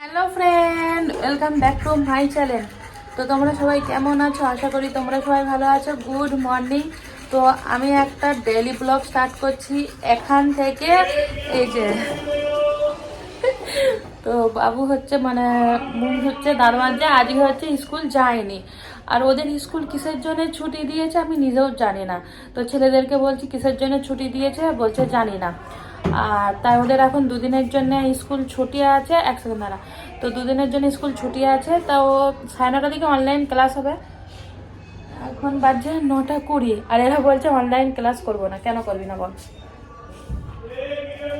Hello friend welcome back to my channel তো তোমরা সবাই কেমন আছো? আশা করি তোমরা সবাই ভালো আছো। গুড মর্নিং তো আমি একটা ডেলি ব্লগ স্টার্ট করছি এখান থেকে। এই যে। তো বাবু হচ্ছে মানে মুন হচ্ছে দারোয়াজে আজকে হচ্ছে স্কুল যায়নি। আর ওদের স্কুল কিসের জন্য ছুটি দিয়েছে আমি নিজেও জানি না। তো ছেলেদেরকে বলছি কিসের জন্য ছুটি দিয়েছে, বলছে জানি না। আর তাই ওদের এখন দুদিনের জন্য স্কুল ছুটি আছে এক সেকেন্ড দাঁড়া তো দুদিনের জন্য স্কুল ছুটি আছে, তা ও সাড়ে নটার দিকে অনলাইন ক্লাস হবে। এখন বাজছে নটা কুড়ি, আর এরা বলছে অনলাইন ক্লাস করব না, কেন করবি না বল?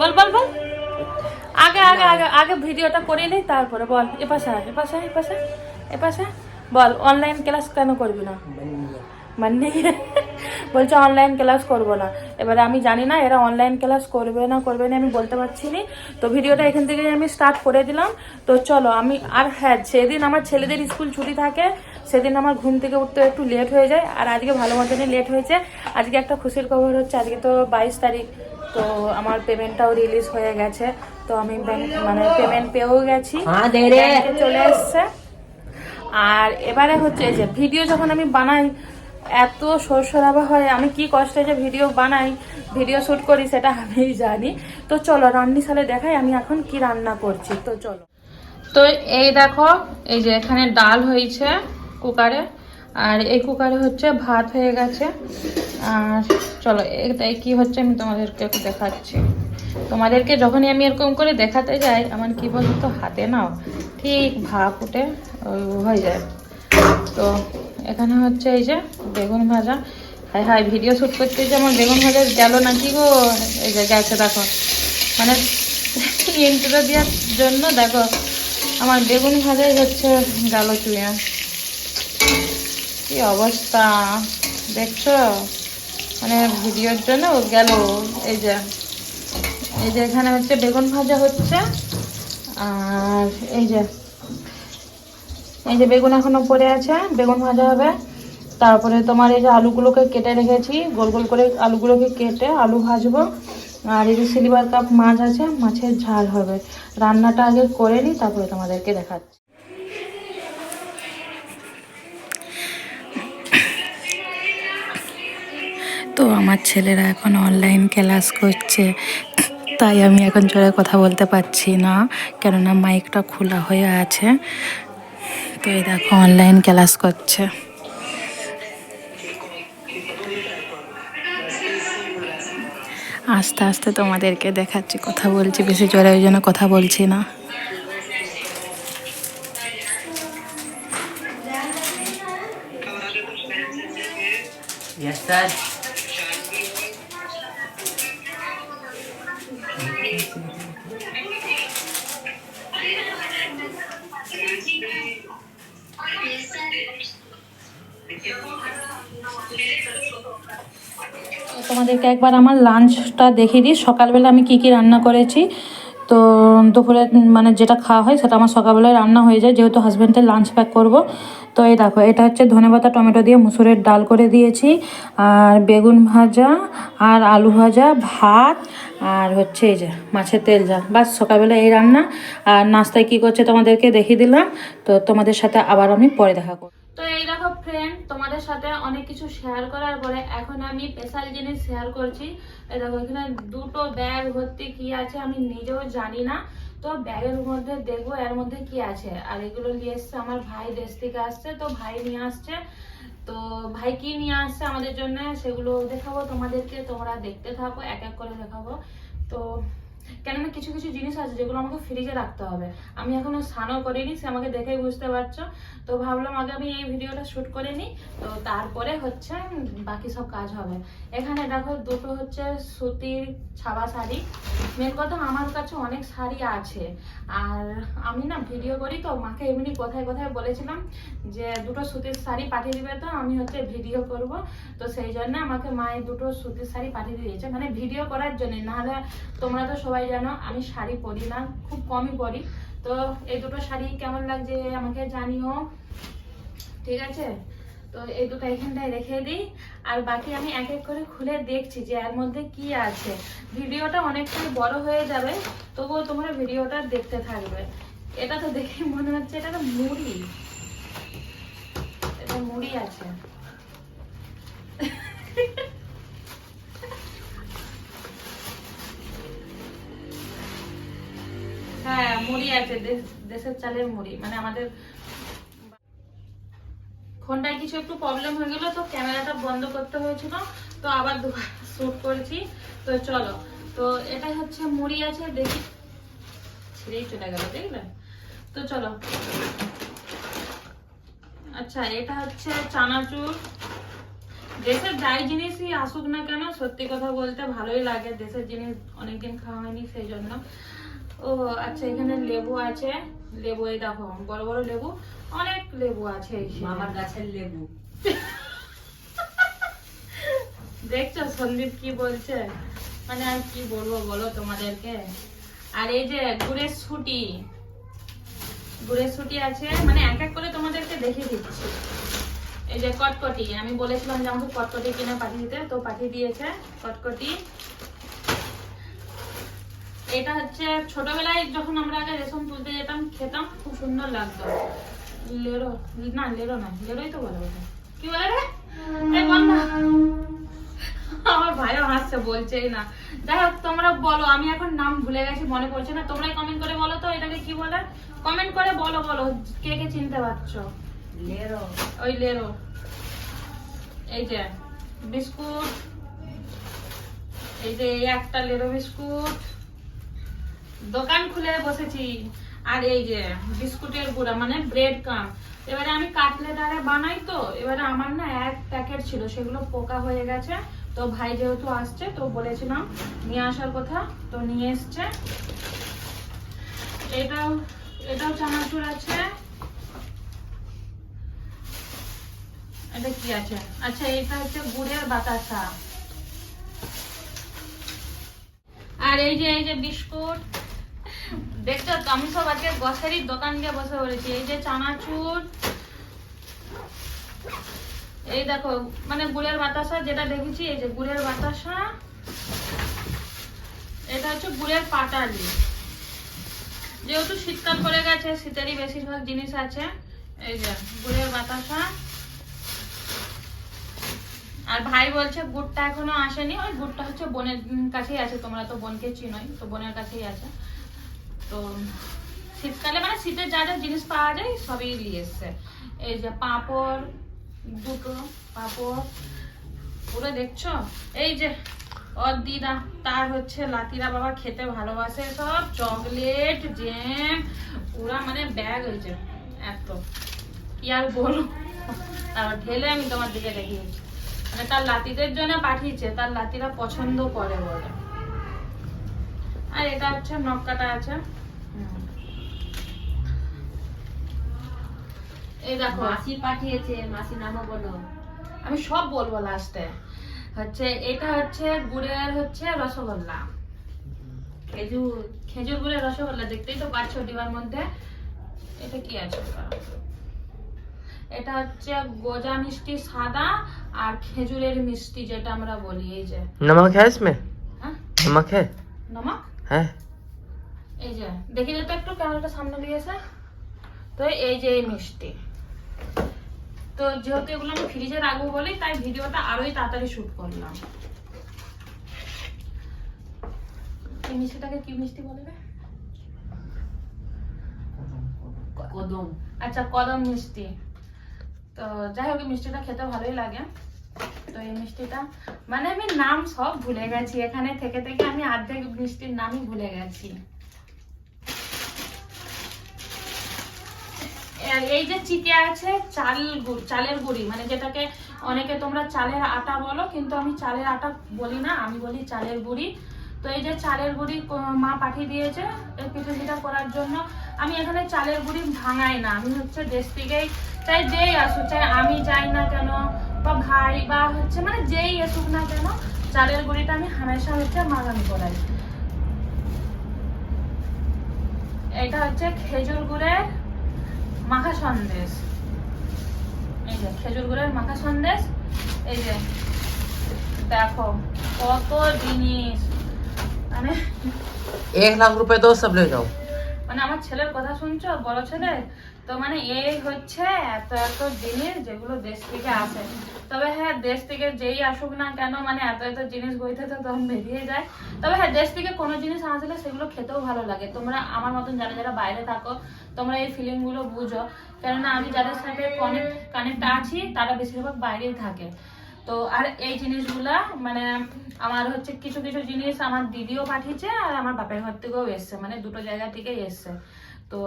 বল বল বল। আগে আগে আগে আগে ভিডিওটা করে নিই তারপরে বল এ পাশে আয়, এ পাশে আয়, এ পাশে আয়, এ পাশে আয়। বল অনলাইন ক্লাস কেন করবি না? মানে বলছে অনলাইন ক্লাস করব না। এবারে আমি জানি না এরা অনলাইন ক্লাস করবে না করবে না আমি বলতে পারছি না। তো ভিডিওটা এখান থেকে আমি স্টার্ট করে দিলাম। তো চলো আমি আর হ্যাঁ সেদিন আমার ছেলেদের স্কুল ছুটি থাকে সেদিন আমার ঘুম থেকে উঠতে একটু লেট হয়ে যায়। আর আজকে ভালো মতনই লেট হয়েছে। আজকে একটা খুশির খবর হচ্ছে আজকে তো বাইশ তারিখ। তো আমার পেমেন্টটাও রিলিজ হয়ে গেছে। তো আমি মানে পেমেন্ট পেয়েও গেছি। হ্যাঁ, চলে এসছে। আর এবারে হচ্ছে যে ভিডিও যখন আমি বানাই এত সরসরাবা হয় আমি কি কষ্টে যে ভিডিও বানাই ভিডিও শ্যুট করি সেটা আমি জানি। তো চলো রান্নি সালে দেখাই আমি এখন কি রান্না করছি। তো চলো। তো এই দেখো এই যে এখানে ডাল হয়েছে কুকারে আর এই কুকারে হচ্ছে ভাত হয়ে গেছে। আর চলো, এটাই কি হচ্ছে আমি তোমাদেরকে একটু দেখাচ্ছি। তোমাদেরকে যখনই আমি এরকম করে দেখাতে যাই, আমার কি বলতো, হাতে নাও, ঠিক ভাপ উঠে হয়ে যায়। তো এখানে হচ্ছে এই যে বেগুন ভাজা। হাই হাই, ভিডিও শ্যুট করতে যে আমার বেগুন ভাজা গেল না কি গো? এই যে গেছে, দেখো। মানে ইন্ট্রো দেওয়ার জন্য, দেখো, আমার বেগুন ভাজাই হচ্ছে গেল চুয়া। কি অবস্থা? দেখছ? মানে ভিডিওর জন্য গেল। এই যে এই যে এখানে হচ্ছে বেগুন ভাজা হচ্ছে। আর এই যে এই যে বেগুন এখনও পড়ে আছে, বেগুন ভাজা হবে। তারপরে তোমার এই যে আলুগুলোকে কেটে রেখেছি, গোল গোল করে আলুগুলোকে কেটে আলু ভাজবো। আর এই যে সিলভার কাপ মাছ আছে, মাছের ঝাল হবে। রান্নাটা আগে করে নিই, তারপরে তোমাদেরকে দেখাচ্ছি। তো আমার ছেলেরা এখন অনলাইন ক্লাস করছে। তাই আমি এখন জোরে কথা বলতে পারছি না কেননা মাইকটা খোলা হয়ে আছে। তো এই দেখো অনলাইন ক্লাস করছে। আস্তে আস্তে তোমাদেরকে দেখাচ্ছি কথা বলছি বেশি জোরে ওই জন্য কথা বলছি না। Yes, Dad. তোমাদেরকে একবার আমার লাঞ্চটা দেখিয়ে দিই। সকালবেলা আমি কি কি রান্না করেছি? তো দুপুরে মানে যেটা খাওয়া হয় সেটা আমার সকালবেলায় রান্না হয়ে যায়, যেহেতু হাজব্যান্ডের লাঞ্চ প্যাক করব। তো এই দেখো, এটা হচ্ছে ধনেপাতা টমেটো দিয়ে মুসুরের ডাল করে দিয়েছি। আর বেগুন ভাজা আর আলু ভাজা, ভাত আর হচ্ছে এই যে মাছের তেল যা। বাস সকালবেলা এই রান্না। আর নাস্তায় কি করছে তোমাদেরকে দেখিয়ে দিলাম। তো তোমাদের সাথে আবার আমি পরে দেখা করব। তো এই দেখো ফ্রেন্ড তোমাদের সাথে অনেক কিছু শেয়ার করার পরে এখন আমি স্পেশাল জিনিস শেয়ার করছি। এই দেখো, এখানে দুটো ব্যাগ ভর্তি কি আছে আমি নিজেও জানি না। তো ব্যাগের মধ্যে দেখব এর মধ্যে কি আছে। আর এগুলো নিয়ে এসছে আমার ভাই, দেশ থেকে আসছে, তো ভাই নিয়ে আসছে। তো ভাই কি নিয়ে আসছে আমাদের জন্য, সেগুলো দেখাবো তোমাদেরকে, তোমরা দেখতে থাকো, এক এক করে দেখাবো। তো কেননা কিছু কিছু জিনিস আছে যেগুলো আমাকে ফ্রিজে রাখতে হবে। আমি এখনও স্নানও করিনি, সে আমাকে দেখেই বুঝতে পারছ। তো ভাবলাম আগে আমি এই ভিডিওটা শ্যুট করে নিই, তো তারপরে হচ্ছে বাকি সব কাজ হবে। এখানে দেখো দুটো হচ্ছে সুতির ছাবা শাড়ি। মেন কথা আমার কাছে অনেক শাড়ি আছে। আর আমি না ভিডিও করি তো মাকে এমনি কোথায় কোথায় বলেছিলাম যে দুটো সুতির শাড়ি পাঠিয়ে দিবে তো, আমি হচ্ছে ভিডিও করব। তো সেই জন্য আমাকে মায়ের দুটো সুতির শাড়ি পাঠিয়ে দিয়েছে। মানে ভিডিও করার জন্য, নাহলে তোমরা তো সবাই জানো আমি শাড়ি পরি না, খুব কমই পরি। তো এই দুটো শাড়ি কেমন লাগছে আমাকে জানিও। ঠিক আছে? তো এই দুটো এখানটায় রেখে দিই। আর বাকি আমি এক এক করে খুলে দেখছি যে এর মধ্যে কি আছে। ভিডিওটা অনেকটাই বড় হয়ে যাবে, তবুও তোমরা ভিডিওটা দেখতে থাকবে। এটা তো দেখে মনে হচ্ছে এটা তো মুড়ি। এটা মুড়ি আছে। হ্যাঁ মুড়ি আছে দেশ- দেশের চালের মুড়ি। মানে আমাদের ফোনটায় কিছু একটু প্রবলেম হয়ে গেলো, তো ক্যামেরাটা বন্ধ করতে হয়েছিল, তো আবার শুট করেছি। তো চলো, তো এটা হচ্ছে মুড়ি আছে, দেখি। ছিঁড়েই চলে গেল, দেখলে? তো চলো। আচ্ছা এটা হচ্ছে চানাচুর। দেশের যাই জিনিসই আসুক না কেন, সত্যি কথা বলতে ভালোই লাগে দেশের জিনিস, অনেকদিন খাওয়া হয়নি, সেই জন্য। ও আচ্ছা এখানে লেবু আছে। লেবু এই দেখো বড় বড় লেবু অনেক লেবু আছে। মামার গাছের লেবু। দেখছ সন্দীপ কি বলছে? মানে আর কি বলব বলো তোমাদেরকে? আর এই যে গুড়ের ছুটি গুড়ের ছুটি আছে মানে এক এক করে তোমাদেরকে দেখিয়ে দিচ্ছি। এই যে কটকটি আমি বলেছিলাম যে আমাকে কটকটি কিনে পাঠিয়ে দিতে তো পাঠিয়ে দিয়েছে কটকটি। এটা হচ্ছে ছোটবেলায় যখন আমরা আগে রেশম তুলতে যেতাম খেতাম খুব সুন্দর লাগতো। লেরো না লেরো না লেরোই তো বলে ওটা কি বলে রে? আমার ভাইও হাসছে বলছেই না। যাই হোক তোমরা বলো আমি এখন নাম ভুলে গেছি মনে পড়ছে না। তোমরাই কমেন্ট করে বলো তো এটাকে কি বলে? কমেন্ট করে বলো বলো কে কে চিনতে পারছ? লেরো। ওই লেরো। এই যে বিস্কুট। এই যে এই একটা লেরো বিস্কুট। দোকান খুলে বসেছি। আর এই যে বিস্কুটের গুঁড়া মানে ব্রেড কাম এবারে আমি কাটলেট আরে বানাই তো, এবারে আমার না এক প্যাকেট ছিল, সেগুলো পোকা হয়ে গেছে। তো ভাই যেহেতু আসছে, তো বলেছিলাম নিয়ে আসার কথা। তো নিয়ে এসছে। এটাও এটাও চানাচুর আছে। এটা কি আছে? আচ্ছা এটা হচ্ছে গুড়ের বাতাসা। আর এই যে এই যে বিস্কুট আমি সব আজকে দোকান দিয়ে বসে পড়েছি। এই যে চানাচুর, এই দেখো মানে গুড়ের বাতাসা যেটা দেখেছি, এই যে গুড়ের বাতাসা, এটা হচ্ছে গুড়ের পাটালি। যেহেতু শীতকাল পড়ে গেছে, শীতেরই বেশিরভাগ জিনিস আছে। এই যে গুড়ের বাতাসা। আর ভাই বলছে, গুড়টা এখনও আসেনি। ওই গুড়টা হচ্ছে বোনের কাছেই আছে, তোমরা তো বোনকে চিনোই, তো বোনের কাছেই আছে। তো শীতকালে মানে শীতের যা যা জিনিস পাওয়া যায় সবই নিয়ে এসছে। এই যে পাঁপড়, দুটো পাঁপড়, পুরো দেখছ? এই যে ওর দিদা তার হচ্ছে লাতিরা বাবা খেতে ভালোবাসে সব, চকলেট, জ্যাম, পুরা মানে ব্যাগ হয়েছে, এত। কি আর বলব তারপর ঢেলে আমি তোমার দিকে দেখিয়েছি। মানে তার লাতিদের জন্য পাঠিয়েছে, তার লাতিরা পছন্দ করে বলে। আর এটা হচ্ছে নক্কাটা আছে। মাসি পাঠিয়েছে মাসি নামও বলো। আমি সব বলব লাস্টে হচ্ছে এটা হচ্ছে গুড়ের হচ্ছে রসগোল্লা। খেজুর খেজুর গুড়ের রসগোল্লা দেখতেই তো পাচ্ছ ডিবার মধ্যে। এটা কি আছে? এটা হচ্ছে গোজা মিষ্টি সাদা আর খেজুরের মিষ্টি যেটা আমরা বলি এই যে। নমক হ্যাঁ? নমক হ্যাঁ নমক? হ্যাঁ। এই যে দেখি তো একটু ক্যামেরাটা সামনে দিয়েছে। তো এই যে এই মিষ্টি। তো যেহেতু এগুলো আমি ফ্রিজে রাখব বলি তাই ভিডিওটা আরোই তাড়াতাড়ি শুট করলাম। এই মিষ্টিটাকে কি মিষ্টি বলে রে? কদম। আচ্ছা কদম মিষ্টি। তো যাই হোক মিষ্টিটা খেতে ভালোই লাগে। তো এই মিষ্টিটা মানে আমি নাম সব ভুলে গেছি। এখানে থেকে থেকে আমি অর্ধেক মিষ্টির নামই ভুলে গেছি। এই যে চিকে আছে, চাল চালের গুড়ি মানে যেটাকে অনেকে তোমরা চালের আটা বলো, কিন্তু আমি চালের আটা বলি না, আমি বলি চালের গুড়ি। তো এই যে চালের গুড়ি মা পাঠিয়ে দিয়েছে, এই পিঠে করার জন্য। আমি এখানে চালের গুড়ি ভাঙাই না, আমি হচ্ছে দেশ থেকেই চাই যেই আসুক, চাই আমি যাই না কেন, বা ভাই, বা হচ্ছে মানে যেই আসুক না কেন, চালের গুড়িটা আমি হামেশা হচ্ছে মাগান করাই। এটা হচ্ছে খেজুর গুড়ের মাখা সন্দেশ এই যে খেজুর গুড়ের মাখা সন্দেশ এই যে দেখো কত জিনিস। মানে এক লাখ রুপে তো সব লে যাও। মানে আমার ছেলের কথা শুনছো? বড় ছেলে? তো মানে এই হচ্ছে এত এত জিনিস যেগুলো দেশ থেকে আসে। তবে হ্যাঁ দেশ থেকে যেই আসুক না কেন মানে এত এত জিনিস বইতে তো দম বেরিয়ে যায়। তবে হ্যাঁ দেশ থেকে কোনো জিনিস আসলে সেগুলো খেতেও ভালো লাগে। তোমরা আমার মতন যারা যারা বাইরে থাকো, তোমরা এই ফিলিংগুলো বুঝো। কেননা আমি যাদের সাথে কানেক্ট কানেক্ট আছি, তারা বেশিরভাগ বাইরেই থাকে। তো আর এই জিনিসগুলা মানে আমার হচ্ছে কিছু কিছু জিনিস আমার দিদিও পাঠিয়েছে আর আমার বাপের ঘর থেকেও এসছে। মানে দুটো জায়গা থেকেই এসছে। তো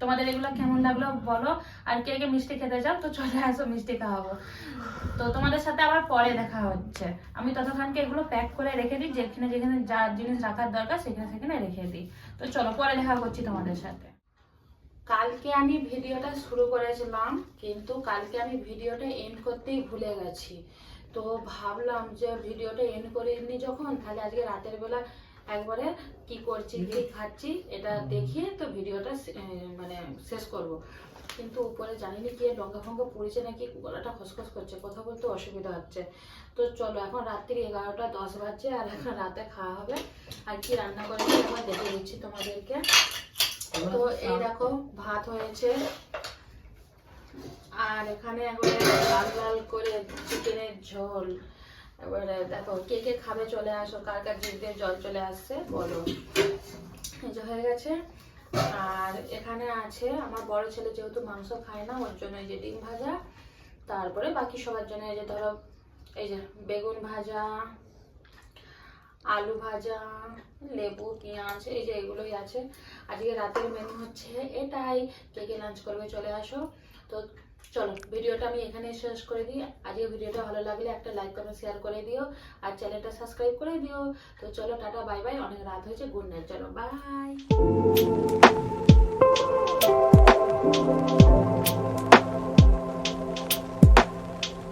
তোমাদের এগুলো কেমন লাগল বলো। আর কে কে মিষ্টি খেতে চাও, তো চলে আসো, মিষ্টি খাওয়াবো। তো তোমাদের সাথে আবার পরে দেখা হচ্ছে। আমি ততক্ষণকে এগুলো প্যাক করে রেখে দিই, যেখানে যেখানে যা জিনিস রাখার দরকার সেখানে সেখানে রেখে দিই। তো চলো, পরে দেখা করছি তোমাদের সাথে। কালকে আমি ভিডিওটা শুরু করেছিলাম, কিন্তু কালকে আমি ভিডিওটা এন্ড করতেই ভুলে গেছি। তো ভাবলাম যে ভিডিওটা এন্ড করে নি যখন, তাহলে আজকে রাতের বেলা একবারে কি করছি কি খাচ্ছি এটা দেখিয়ে তো ভিডিওটা মানে শেষ করব। কিন্তু উপরে জানি না কি লঙ্কা ফঙ্কা পড়েছে নাকি গলাটা খসখস করছে কথা বলতে অসুবিধা হচ্ছে। তো চলো এখন রাত্রি এগারোটা দশ বাজছে আর এখন রাতে খাওয়া হবে। আর কি রান্না করেছি একবার দেখে দিচ্ছি তোমাদেরকে। তো এই দেখো ভাত হয়েছে। আর এখানে একবারে লাল লাল করে চিকেনের ঝোল। এবারে দেখো, কে কে খাবে চলে আসো, কার কার জিভ দিয়ে জল চলে আসছে, বলো। এই হয়ে গেছে। আর এখানে আছে, আমার বড় ছেলে যেহেতু মাংস খায় না, ওর জন্য এই যে ডিম ভাজা, তারপরে বাকি সবার জন্য এই যে ধরো, এই যে বেগুন ভাজা, আলু ভাজা, লেবু, পেঁয়াজ, এই যে এগুলোই আছে। আজকে রাতের মেনু হচ্ছে এটাই। কে কে লাঞ্চ করবে চলে আসো। তো চলো, ভিডিওটা আমি এখানে শেষ করে দিই। আজকে ভিডিওটা ভালো লাগলে একটা লাইক কমেন্ট শেয়ার করে দিও। আর চ্যানেলটা সাবস্ক্রাইব করে দিও। তো চলো, টাটা বাই বাই অনেক রাত হয়েছে গুড নাইট চলো বাই